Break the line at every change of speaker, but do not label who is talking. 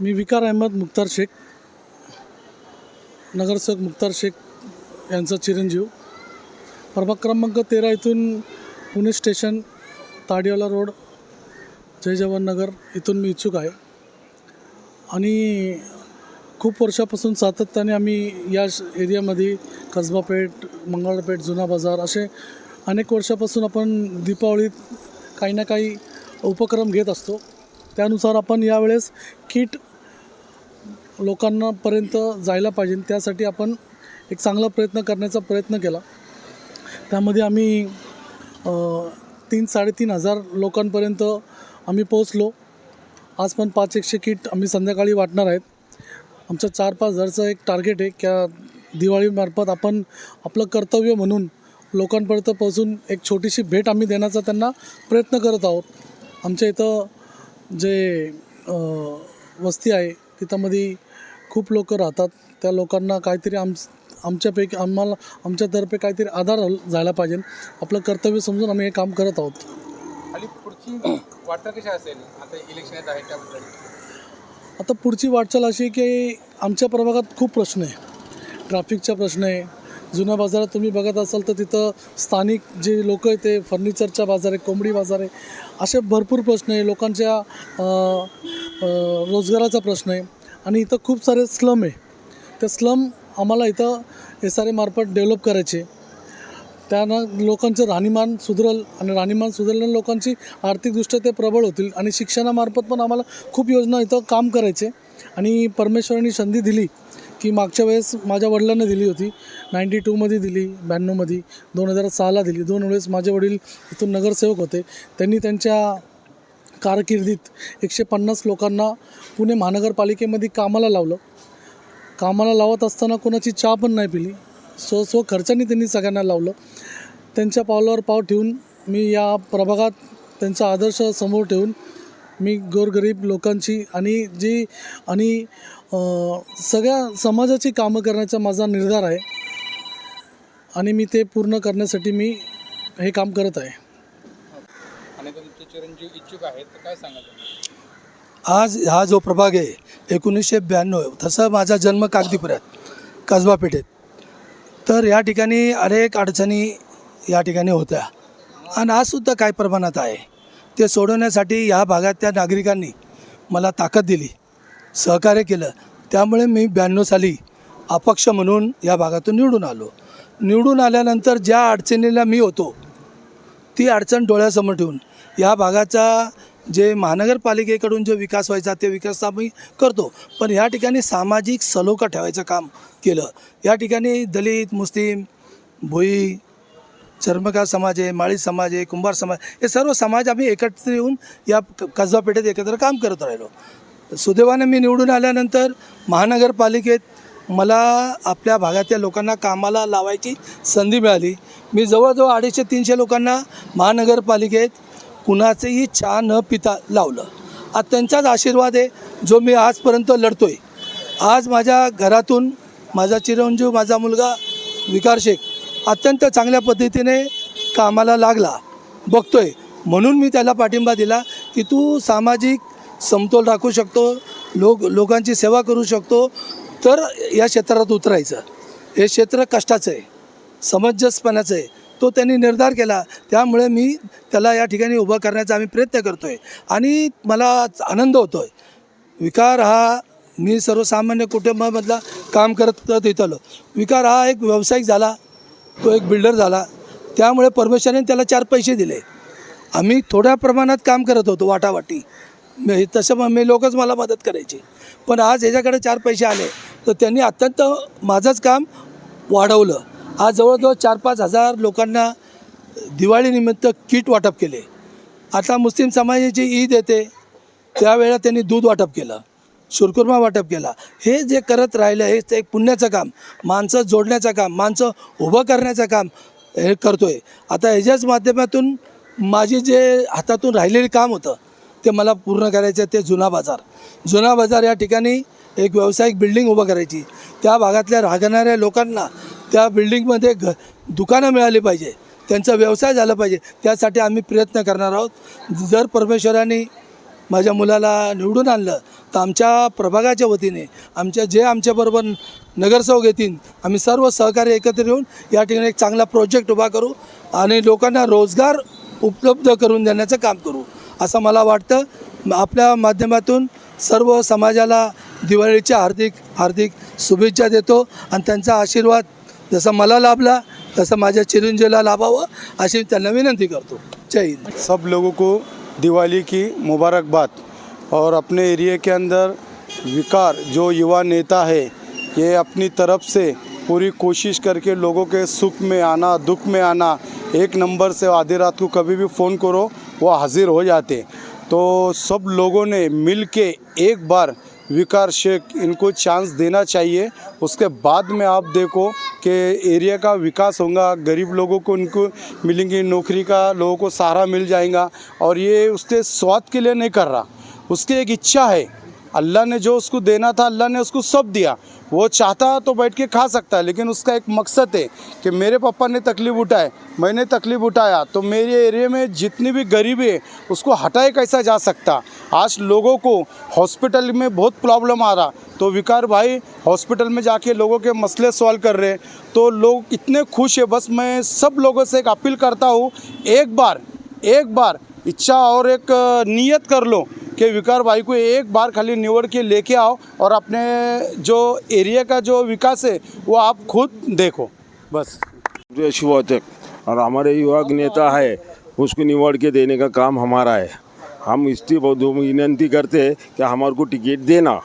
मी विकार अहमद मुख्तार शेख नगरसेवक मुख्तार शेख यांचा चिरंजीव. प्रभाग क्रमांक तेरा इथून पुणे स्टेशन ताडियाला रोड जय जवान नगर इथून मी इच्छुक आहे. आणि खूप वर्षापासून सातत्याने आम्ही या श- एरियामध्ये कसबा पेठ मंगळपेठ जुना बाजार असे अनेक वर्षापासून आपण दीपावलीत काही ना काही उपक्रम घेत असतो. त्यानुसार आपण यावेळेस किट लोकांनापर्यंत जायला पाहिजे. त्यासाठी आपण एक चांगला प्रयत्न करण्याचा प्रयत्न केला. त्यामध्ये आम्ही तीन साडेतीन हजार लोकांपर्यंत आम्ही पोचलो आज पण पाच एकशे किट आम्ही संध्याकाळी वाटणार आहेत. आमचं चार पाच हजारचं एक टार्गेट आहे. की दिवाळीमार्फत आपण आपलं कर्तव्य म्हणून लोकांपर्यंत पोहोचून एक छोटीशी भेट आम्ही देण्याचा त्यांना प्रयत्न करत आहोत. आमच्या इथं जे वस्ती आहे तिथंमध्ये खूप लोक राहतात. त्या लोकांना काहीतरी आम आमच्यापैकी आम्हाला आमच्यातर्फे काहीतरी आधार झाला पाहिजे. आपलं कर्तव्य समजून आम्ही हे काम करत आहोत.
आणि पुढची वाटचाल कशी असेल? आता इलेक्शन येत आहे त्याबद्दल.
आता पुढची वाटचाल अशी की आमच्या प्रभागात खूप प्रश्न आहे. ट्रॅफिकचा प्रश्न आहे. जुन्या बाजारात तुम्ही बघत असाल तर तिथं स्थानिक जे लोक आहे ते फर्निचरचा बाजार आहे कोंबडी बाजार आहे असे भरपूर प्रश्न आहे. लोकांच्या रोजगाराचा प्रश्न आहे. आणि इथं खूप सारे स्लम आहे. त्या स्लम आम्हाला इथं एस आर एमार्फत डेव्हलप करायचे. त्यानं लोकांचं राहणीमान सुधरल आणि राहणीमान सुधरल्यानं लोकांची आर्थिकदृष्ट्या ते प्रबळ होतील आणि शिक्षणामार्फत पण आम्हाला खूप योजना इथं काम करायचे. आणि परमेश्वरांनी संधी दिली. की मागच्या वेळेस माझ्या वडिलांना दिली होती. नाईंटी टूमध्ये दिली ब्याण्णवमध्ये दोन हजार सहाला दिली. दोन वेळेस माझे वडील इथून नगरसेवक होते. त्यांनी त्यांच्या कारकिर्दीत एकशे पन्नास लोकांना पुणे महानगरपालिकेमध्ये कामाला लावलं. कामाला लावत असताना कोणाची चहा पण नाही पिली. स्व स्व खर्चाने त्यांनी सगळ्यांना लावलं. त्यांच्या पावलावर पाव ठेवून मी या प्रभागात त्यांचा आदर्श समोर ठेवून मी गोरगरीब लोकांची आणि जी आणि सगळ्या समाजाची कामं करण्याचा माझा निर्धार आहे. आणि मी ते पूर्ण करण्यासाठी मी हे काम करत आहे.
आणि आता तुमचे चिरंजीव इच्छुक आहेत तर काय सांगा तुम्ही
आज हा जो प्रभाग आहे एकोणीसशे ब्याण्णव तसं माझा जन्म कागदीपुरात कसबा पेठेत. तर या ठिकाणी अनेक अडचणी या ठिकाणी होत्या. आणि आजसुद्धा काही प्रमाणात आहे ते सोडवण्यासाठी या भागातल्या नागरिकांनी मला ताकद दिली. सहकार्य केलं. त्यामुळे मी ब्याण्णव साली अपक्ष म्हणून या भागातून निवडून आलो. निवडून आल्यानंतर ज्या अडचणीला मी होतो ती अडचण डोळ्यासमोर ठेवून या भागाचा जे महानगरपालिकेकडून जो विकास व्हायचा ते विकास आम्ही करतो. पण या ठिकाणी सामाजिक सलोखा ठेवायचं काम केलं. या ठिकाणी दलित मुस्लिम भोई चर्मकार समाज आहे माळी समाज आहे कुंभार समाज हे सर्व समाज आम्ही एकत्र येऊन या कसबा पेठेत एकत्र काम करत राहिलो. सुदैवाने मी निवडून आल्यानंतर महानगरपालिकेत मला आपल्या भागातल्या लोकांना कामाला लावायची संधी मिळाली. मी जवळजवळ अडीचशे तीनशे लोकांना महानगरपालिकेत कुणाचंही चहा न पिता लावलं. आज त्यांचाच आशीर्वाद आहे जो मी आजपर्यंत लढतो आहे आज माझ्या घरातून माझा चिरंजीव माझा मुलगा विकार शेख अत्यंत चांगल्या पद्धतीने कामाला लागला. बघतोय. म्हणून मी त्याला पाठिंबा दिला की तू सामाजिक समतोल राखू शकतो लोक लोकांची सेवा करू शकतो तर या क्षेत्रात उतरायचं. हे क्षेत्र कष्टाचं आहे समंजसपणाचं आहे. तो त्यांनी निर्धार केला त्यामुळे मी त्याला या ठिकाणी उभं करण्याचा आम्ही प्रयत्न करतो आहे आणि मला आनंद होतो आहे विकार हा मी सर्वसामान्य कुटुंबामधला काम करत करत इथं आलो विकार हा एक व्यावसायिक झाला तो एक बिल्डर झाला. त्यामुळे परमेश्वराने त्याला चार पैसे दिले. आम्ही थोड्या प्रमाणात काम करत होतो वाटावाटी. मी तसं मग मी लोकच मला मदत करायची. पण आज ह्याच्याकडे चार पैसे आले तर त्यांनी अत्यंत माझंच काम वाढवलं. आज जवळजवळ चार पाच हजार लोकांना दिवाळीनिमित्त किट वाटप केले. आता मुस्लिम समाजाची ईद येते त्यावेळेला त्यांनी दूध वाटप केलं सुरकुर्मा वाटप केला. हे जे करत राहिलं हे एक पुण्याचं काम माणसं जोडण्याचं काम माणसं उभं करण्याचं काम हे करतो आहे आता ह्याच्याच माध्यमातून माझी जे हातातून राहिलेले काम होतं ते मला पूर्ण करायचं ते जुना बाजार. जुना बाजार या ठिकाणी एक व्यावसायिक बिल्डिंग उभं करायची. त्या भागातल्या राहणाऱ्या लोकांना त्या बिल्डिंगमध्ये घ दुकानं मिळाली पाहिजे. त्यांचा व्यवसाय झाला पाहिजे. त्यासाठी आम्ही प्रयत्न करणार आहोत. जर परमेश्वराने माझ्या मुलाला निवडून आणलं तर आमच्या प्रभागाच्या वतीने आमच्या जे आमच्याबरोबर नगरसेवक येतील आम्ही सर्व सहकार्य एकत्र येऊन या ठिकाणी एक चांगला प्रोजेक्ट उभा करू आणि लोकांना रोजगार उपलब्ध करून देण्याचं काम करू. असं मला वाटतं. आपल्या माध्यमातून सर्व समाजाला दिवाळीच्या हार्दिक हार्दिक शुभेच्छा देतो आणि त्यांचा आशीर्वाद जसा मला लाभला तसं माझ्या चिरंजीला लाभावं अशी त्यांना विनंती करतो. जय हिंद.
सब लोगों को दिवाली की मुबारकबाद और अपने एरिया के अंदर विकार जो युवा नेता है ये अपनी तरफ से पूरी कोशिश करके लोगों के सुख में आना दुख में आना एक नंबर से आधी रात को कभी भी फ़ोन करो वो हाजिर हो जाते। तो सब लोगों ने मिल के एक बार विकार शेख इनको चांस देना चाहिए। उसके बाद में आप देखो कि एरिया का विकास होगा, गरीब लोगों को इनको मिलेंगी, नौकरी का लोगों को सहारा मिल जाएगा। और ये उसके स्वाद के लिए नहीं कर रहा। उसकी एक इच्छा है अल्लाह ने जो उसको देना था, अल्लाह ने उसको सब दिया। वो चाहता तो बैठ के खा सकता है, लेकिन उसका एक मकसद है कि मेरे पापा ने तकलीफ़ उठाए मैंने तकलीफ़ उठाया तो मेरे एरिया में जितनी भी गरीबी है, उसको हटाए कैसा जा सकता? आज लोगों को हॉस्पिटल में बहुत प्रॉब्लम आ रहा तो विकार भाई हॉस्पिटल में जाके लोगों के मसले सॉल्व कर रहे तो लोग इतने खुश है, बस मैं सब लोगों से एक अपील करता हूँ, एक बार एक बार इच्छा और एक नीयत कर लो। कि विकार भाई को एक बार खाली निवड़ के लेके आओ और अपने जो एरिया का जो विकास है, वो आप खुद देखो। बस।
जो शिवोचक और हमारे युवा नेता है, उसको निवड़ के देने का काम हमारा है। हम इसलिए बहुत विनंती करते हैं कि हमारे को टिकट देना